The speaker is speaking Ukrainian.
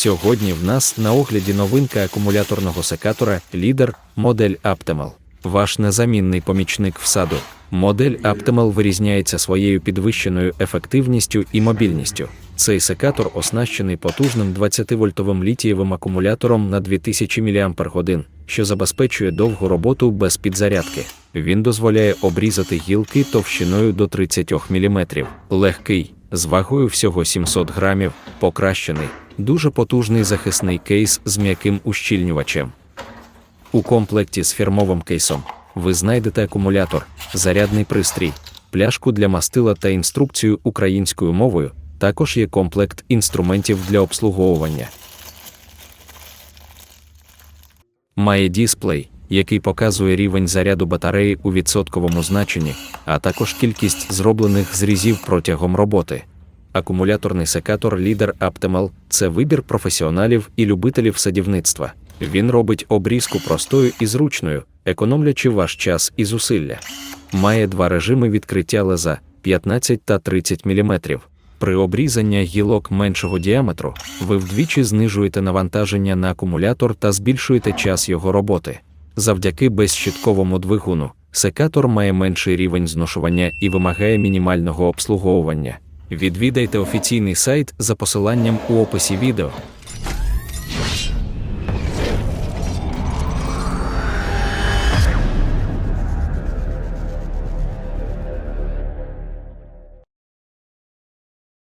Сьогодні в нас на огляді новинка акумуляторного секатора Leader модель Optimal. Ваш незамінний помічник в саду. Модель Optimal вирізняється своєю підвищеною ефективністю і мобільністю. Цей секатор оснащений потужним 20-вольтовим літієвим акумулятором на 2000 мАч, що забезпечує довгу роботу без підзарядки. Він дозволяє обрізати гілки товщиною до 30 мм. Легкий, з вагою всього 700 грамів, покращений, дуже потужний захисний кейс з м'яким ущільнювачем. У комплекті з фірмовим кейсом ви знайдете акумулятор, зарядний пристрій, пляшку для мастила та інструкцію українською мовою. Також є комплект інструментів для обслуговування. Має дисплей, який показує рівень заряду батареї у відсотковому значенні, а також кількість зроблених зрізів протягом роботи. Акумуляторний секатор Leader Optimal – це вибір професіоналів і любителів садівництва. Він робить обрізку простою і зручною, економлячи ваш час і зусилля. Має два режими відкриття леза 15 та 30 мм. При обрізанні гілок меншого діаметру ви вдвічі знижуєте навантаження на акумулятор та збільшуєте час його роботи. Завдяки безщитковому двигуну секатор має менший рівень зношування і вимагає мінімального обслуговування. Відвідайте офіційний сайт за посиланням у описі відео.